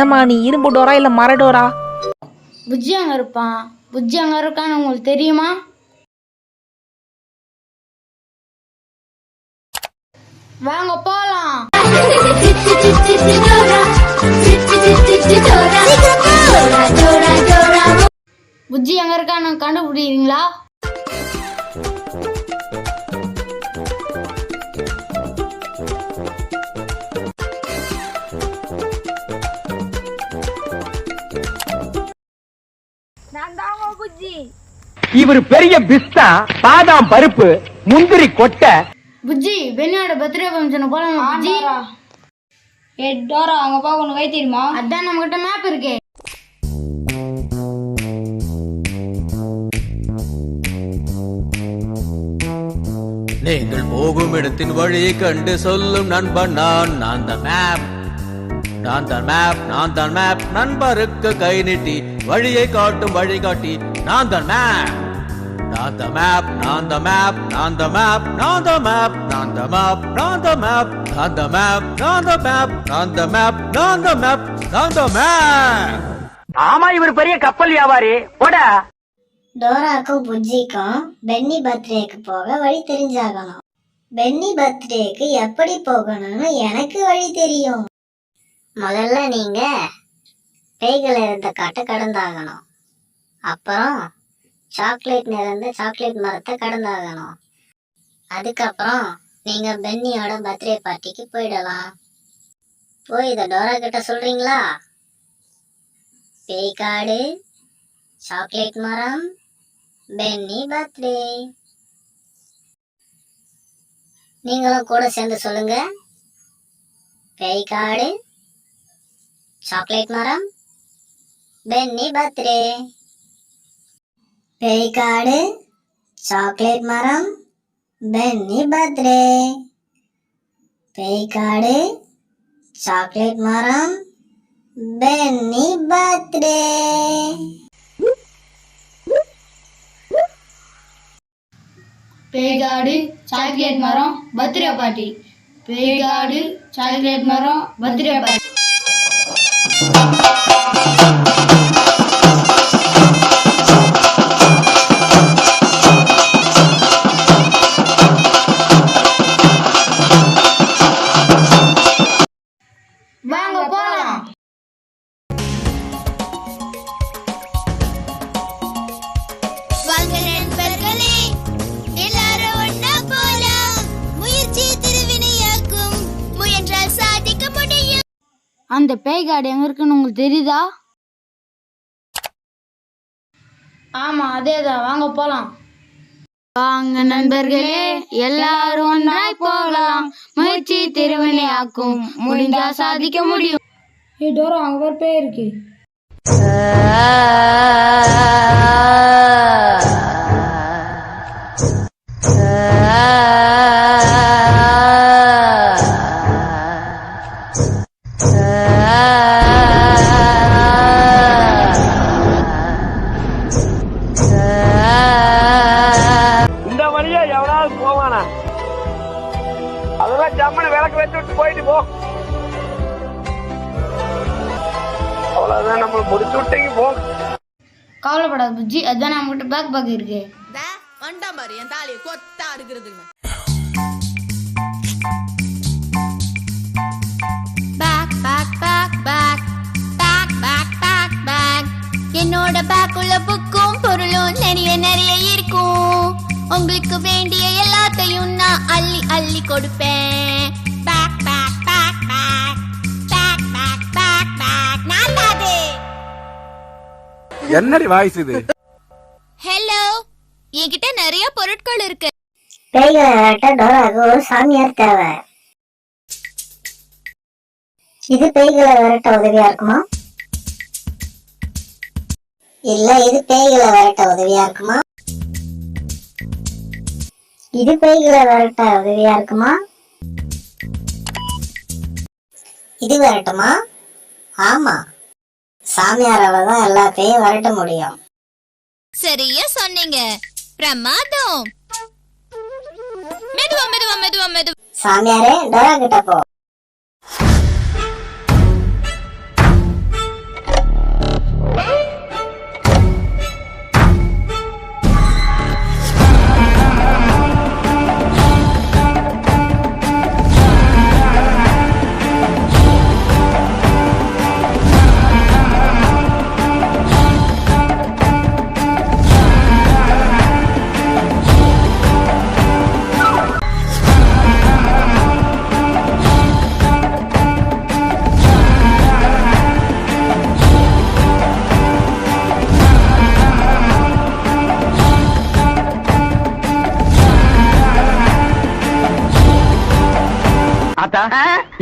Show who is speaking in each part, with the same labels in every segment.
Speaker 1: ஏம்மா நீ இரும்பு டோரா இல்லை மர டோரா?
Speaker 2: புஜ்ஜி அங்கே இருப்பான். புஜ்ஜி அங்கே இருக்கான்னு உங்களுக்கு தெரியுமா? வாங்க போலாம். புஜ்ஜி எங்க இருக்கான்னு கண்டுபிடிக்கிறீங்களா?
Speaker 3: இவர் பெரிய பிஸ்தா பாதாம் பருப்பு முந்திரி கொட்டை.
Speaker 2: புஜ்ஜி பெண்ணியோட பர்த்டே ஃபங்க்ஷன் போலாம் புஜ்ஜி.
Speaker 4: ஏ டோரா அங்க உனக்கு கை தெரியுமா?
Speaker 2: அதான் நம்ம கிட்ட மேப் இருக்கே.
Speaker 5: நீங்கள் போகும் இடத்தின் வழியை கண்டு சொல்லும் நண்பன் நான். நான் தான் மேப் நான் தான் மேப் நான் தான் மேப் நண்பருக்கு கை நீட்டி வழியை காட்டும் வழிகாட்டி நான் தான் மேப் நான் தான் மேப் நான் தான் மேப் நான் தான் மேப் நான் தான் மேப் நான் தான் மேப் நான் தான் மேப் நான் தான் மேப் நான் தான் மேப் நான் தான் மேப் நான் தான் மேப் நான் தான் மேப்
Speaker 3: ஆமா இவர் பெரிய கப்பல் வியாபாரி போட
Speaker 6: டோராக்கும் புஜ்ஜிக்கும் பென்னி பர்த்டேக்கு போக வழி தெரிஞ்சாகணும் பென்னி பர்த்டேக்கு எப்படி போகணும்னு எனக்கு வழி தெரியும் முதல்ல நீங்க பேய்கள் இருந்த காட்டை கடந்தாகணும் அப்புறம் சாக்லேட் நிறைந்த சாக்லேட் மரத்தை கடந்தாகணும். அதுக்கப்புறம் நீங்க பென்னியோட பர்த்டே பார்ட்டிக்கு போயிடலாம். போய் இதை டோரா கிட்ட சொல்றீங்களா? பேய்காடு சாக்லேட் மரம் பென்னி பர்த்டே. நீங்களும் கூட சேர்ந்து சொல்லுங்க. பேய்காடு சாக்லேட் மரம் பென்னி பர்த்டே. பேய்காடு சாக்லேட் மரம் பென்னி பர்த்டே பேய்காடு சாக்லேட் மரம் பென்னி பர்த்டே
Speaker 2: பேய்காடு சாக்லேட் மரம் பர்த்டே பார்ட்டி பேய்காடு சாக்லேட் மரம் பர்த்டே பார்ட்டி அந்த பேய்காடு எங்க இருக்குன்னு உங்களுக்கு தெரியுதா? ஆமா அதேதான் வாங்க போலாம். வாங்க நண்பர்களே எல்லாரும் ஒன்றாய் போகலாம். முயற்சி திருவினை ஆக்கும். முடிந்தா சாதிக்க முடியும். ஏ டோரா அங்க பேய் இருக்கு. கவலைப்படாத புஜ்ஜி அதான் நம்ம கிட்ட பேக் பேக் இருக்கு.
Speaker 7: வண்டாம் பாரு என் தாலியை கொத்தா இருக்கிறதுங்க
Speaker 8: bag bag bag bag bag bag bag bag என்னோட பேக் உள்ள புக்கும் பொருளும் நிறைய நிறைய இருக்கும். உங்களுக்கு வேண்டிய எல்லாத்தையும் நான் அள்ளி அள்ளி கொடுப்பேன்.
Speaker 5: என்னடி வாய்ஸ் இது?
Speaker 8: ஹலோ என்கிட்ட நிறைய பொருட்கள் இருக்கு.
Speaker 6: பேய்களை விரட்ட டோராக்கு ஒரு சாமியார் தேவை. இது பேய்களை விரட்ட உதவியா இருக்குமா? இல்ல இது பேய்களை விரட்ட உதவியா இருக்குமா? இது பேய்களை விரட்ட உதவியா இருக்குமா? இது விரட்டுமா? ஆமா. சாமியாரால தான் எல்லா பேயும் விரட்ட முடியும்.
Speaker 8: சரியா சொன்னீங்க. பிரமாதம். மெதுவா மெதுவா மெதுவா மெதுவா.
Speaker 6: சாமியாரே டோரா கிட்ட போ.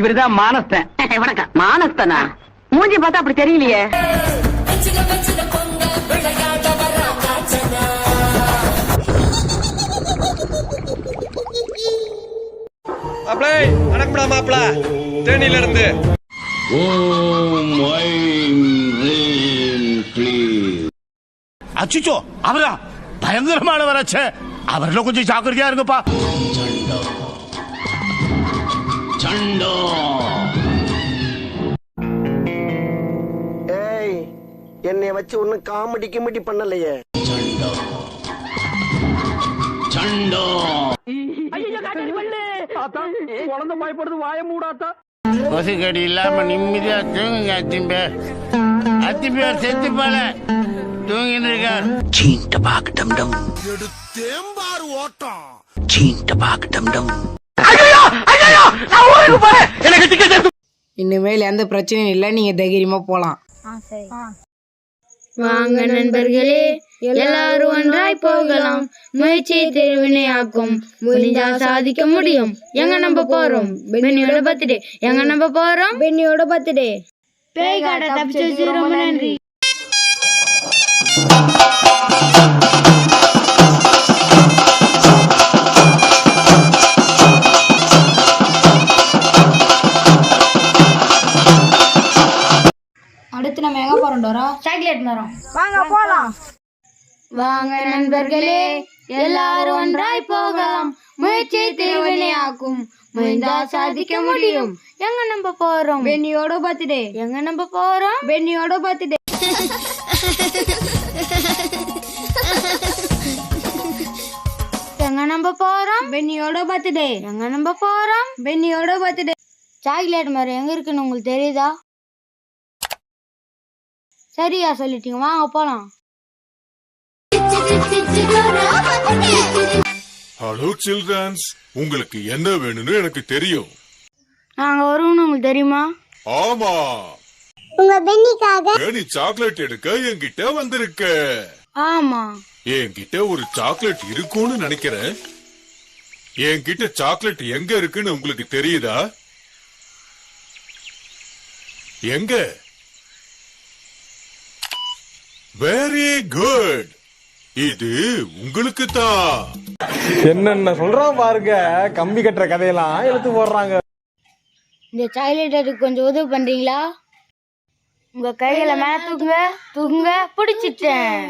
Speaker 3: இவருதான் மானஸ்தன்.
Speaker 9: வணக்கம். மானஸ்தனா? மூஞ்சி பார்த்தா அப்படி தெரியலையே.
Speaker 10: மாப்பிளை வணக்கம்டா மாப்பிள. தேனியில இருந்து
Speaker 11: அச்சுச்சோ அவரா? பயங்கரமானவராச்சே. அவர்ல கொஞ்சம் ஜாக்கிரதையா இருங்கப்பா.
Speaker 3: ஏய் என்னை வச்சு ஒன்னும் காமெடி கிமெடி பண்ணலையே. குழந்தை பயப்படுது வாய மூடாத்தா.
Speaker 11: கொசுக்கடி இல்லாம நிம்மதியா தூங்குங்க அத்திம்பே. அத்திம்பேர் செத்து போல. தூங்கின்னு இருக்கார் சீண்ட பாக்கு டம் டம் எடுத்தேம்பாரு ஓட்டம். சீண்ட பாக்கு டம்
Speaker 9: இனிமேல் எந்த பிரச்சனையும் இல்லை நீங்க தைரியமா போலாம்.
Speaker 2: வாங்க நண்பர்களே எல்லாரும் ஒன்றாய் போகலாம். முயற்சி திருவினையாக்கும். முடிஞ்சா சாதிக்க முடியும். எங்க நம்ம போறோம்? பெண்ணியோட பர்த்டே. எங்க நம்ம போறோம்? பெண்ணியோட பர்த்டே. பேய் தப்பிச்சு ரொம்ப நன்றி.
Speaker 4: அடுத்து நம்ம எங்க போறோம் டோரா.
Speaker 2: சாக்லேட் மரம். வாங்க போலாம். வாங்க நண்பர்களே எல்லாரும் ஒன்றாய் போகலாம். முயற்சி திருவினையாக்கும். முடிந்தா சாதிக்க முடியும். எங்க நம்ம போறோம்?
Speaker 4: பெண்ணியோட பர்த்டே.
Speaker 2: எங்க நம்ம போறோம்?
Speaker 4: பெண்ணியோட பர்த்டே.
Speaker 2: எங்க நம்ம போறோம்?
Speaker 4: பெண்ணியோட பர்த்டே.
Speaker 2: எங்க நம்ம போறோம்?
Speaker 4: பெண்ணியோட பர்த்டே.
Speaker 2: சாக்லேட் மரம் எங்க இருக்குன்னு உங்களுக்கு தெரியுதா? சரியா சொல்லிட்டீங்க. வாங்க போலாம்.
Speaker 11: ஹலோ சில்ட்ரன்ஸ் உங்களுக்கு என்ன வேணும்னு எனக்கு தெரியும்.
Speaker 2: நாங்க வருவோம்னு உங்களுக்கு தெரியுமா?
Speaker 11: ஆமா.
Speaker 6: உங்க பெண்ணிக்காக
Speaker 11: நீ சாக்லேட் எடுக்க என்கிட்ட வந்திருக்க.
Speaker 2: ஆமா.
Speaker 11: என்கிட்ட ஒரு சாக்லேட் இருக்கும்னு நினைக்கிறேன். என்கிட்ட சாக்லேட் எங்க இருக்குன்னு உங்களுக்கு தெரியுதா? எங்க? வெரி குட் இது உங்களுக்கு தான்
Speaker 10: என்னென்ன சொல்றான் பாருங்க. கம்பி கட்டுற கதையெல்லாம் இழுத்து போடுறாங்க.
Speaker 2: இந்த சாக்லேட் எடுக்க கொஞ்சம் உதவி பண்றீங்களா? உங்க கைகளை மேல தூக்குங்க தூக்குங்க. பிடிச்சிட்டேன்.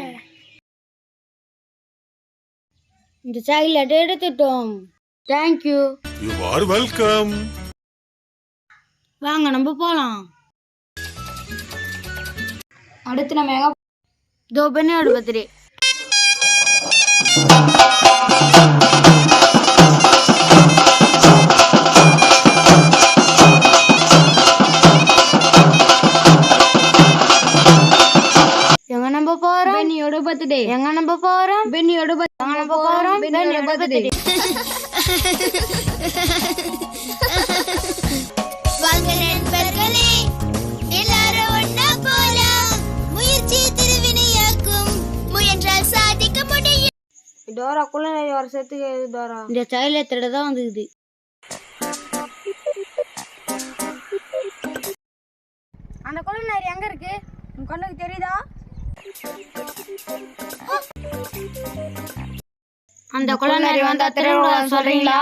Speaker 2: இந்த சாக்லேட் எடுத்துட்டோம். தேங்க்யூ
Speaker 11: யூ ஆர் வெல்கம்
Speaker 2: வாங்க நம்ம போலாம்.
Speaker 4: அடுத்து நம்ம எங்க
Speaker 2: தோ பெண்ணியோட பர்த்டே எங்க நம்ம போறோம்
Speaker 4: பெண்ணியோட பர்த்டே
Speaker 2: எங்க நம்ம போறோம்
Speaker 4: பெண்ணியோட
Speaker 2: எங்க நம்ம போறோம்
Speaker 4: பெண்ணியோட பர்த்டே டோரா குள்ள நிறைய வர சேர்த்துக்கு டோரா?
Speaker 2: இந்த திருட தான் வந்துக்குது அந்த குழந்தை எங்க இருக்கு?
Speaker 4: உன் கண்ணுக்கு தெரியுதா?
Speaker 2: அந்த குழந்தை வந்தா திருடக்கூடாது சொல்றீங்களா?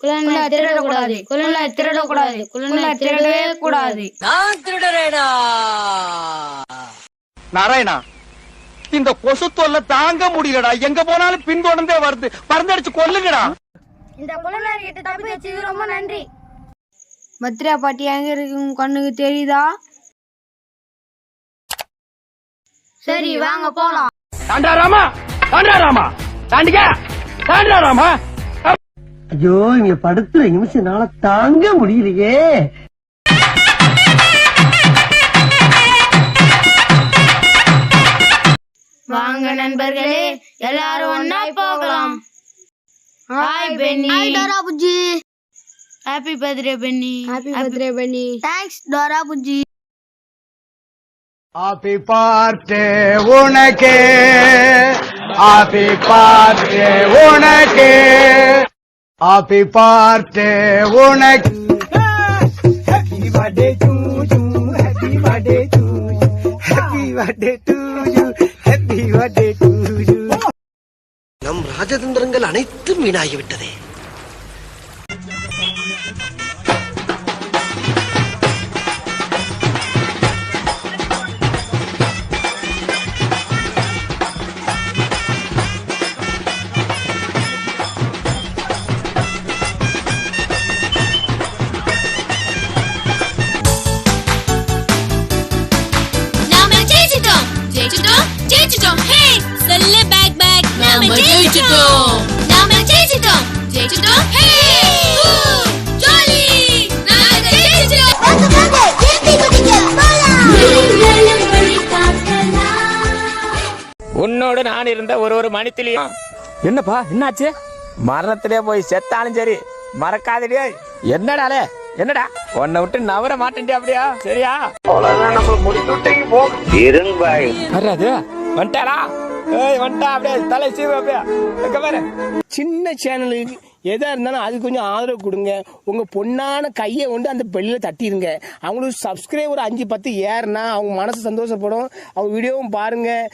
Speaker 2: குழந்தை திருடக்கூடாது. குழந்தை திருடக்கூடாது. குழந்தை திருடவே கூடாது.
Speaker 3: நாராயணா இந்த கொசு தொல்லை தாங்க முடியலடா. எங்க போனாலும் பின்தொடர்ந்தே வருது. பறந்தடிச்சு கொல்லுங்கடா.
Speaker 2: இந்த கிட்ட தப்பி ரொம்ப நன்றி.
Speaker 4: பத்ரியா பாட்டி எங்க இருக்கு? கண்ணுக்கு தெரியுதா?
Speaker 2: சரி வாங்க போலாம்.
Speaker 3: தாண்டா ராமா. தாண்டா ராமா. தாண்டிக்க. தாண்டா ராமா. ஐயோ இங்க படுத்துற நிமிஷம்னால தாங்க முடியலையே.
Speaker 2: வாங்க நண்பர்களே எல்லாரும் ஒண்ணாய் போகலாம். Hi Benny
Speaker 8: hi Dora Bujji
Speaker 2: happy birthday Benny
Speaker 4: happy birthday Benny
Speaker 8: thanks Dora Bujji
Speaker 3: happy birthday உனக்கு ஹாப்பி பார்ட்டே உனக்கு
Speaker 12: ஹாப்பி பார்ட்டே உனக்கு happy birthday to you happy birthday to you happy birthday to you happy birthday to you நம் ராஜதந்திரங்கள் அனைத்தும் வீணாகிவிட்டதே.
Speaker 8: ஜெயிச்சிட்டோம் ஜெயிச்சிட்டோம் ஹே சொல்லு back back நாம ஜெயிச்சிட்டோம் நாம ஜெயிச்சிட்டோம் ஜெயிச்சிட்டோம் ஹே ஜாலி நாம ஜெயிச்சிட்டோம் வாங்க வாங்க ஜெயிச்சி குடிங்க
Speaker 13: உன்னோடு நான் இருந்த ஒரு ஒரு மணித்திலையும் என்னப்பா என்னாச்சு? மரணத்திலே போய் செத்தாலும் சரி மறக்காதடியே என்னடாலே? என்னடா? உன்னை விட்டு நவர மாட்டேன்டி அப்படியா? சரியா?
Speaker 14: இருங்பாய்
Speaker 13: வர்றாது வந்துட்டாரா ஏய் வந்துட்டா அப்படியே. தலை சீவு அப்படியே. பாரு.
Speaker 12: சின்ன சேனலுக்கு எதா இருந்தாலும் அது கொஞ்சம் ஆதரவு கொடுங்க. உங்க பொண்ணான கையை கொண்டு அந்த பெல்லில தட்டிடுங்க அவங்களுக்கு சப்ஸ்கிரைபர் அஞ்சு பத்து ஏறுனா அவங்க மனசு சந்தோஷப்படும். அவங்க வீடியோவும் பாருங்க.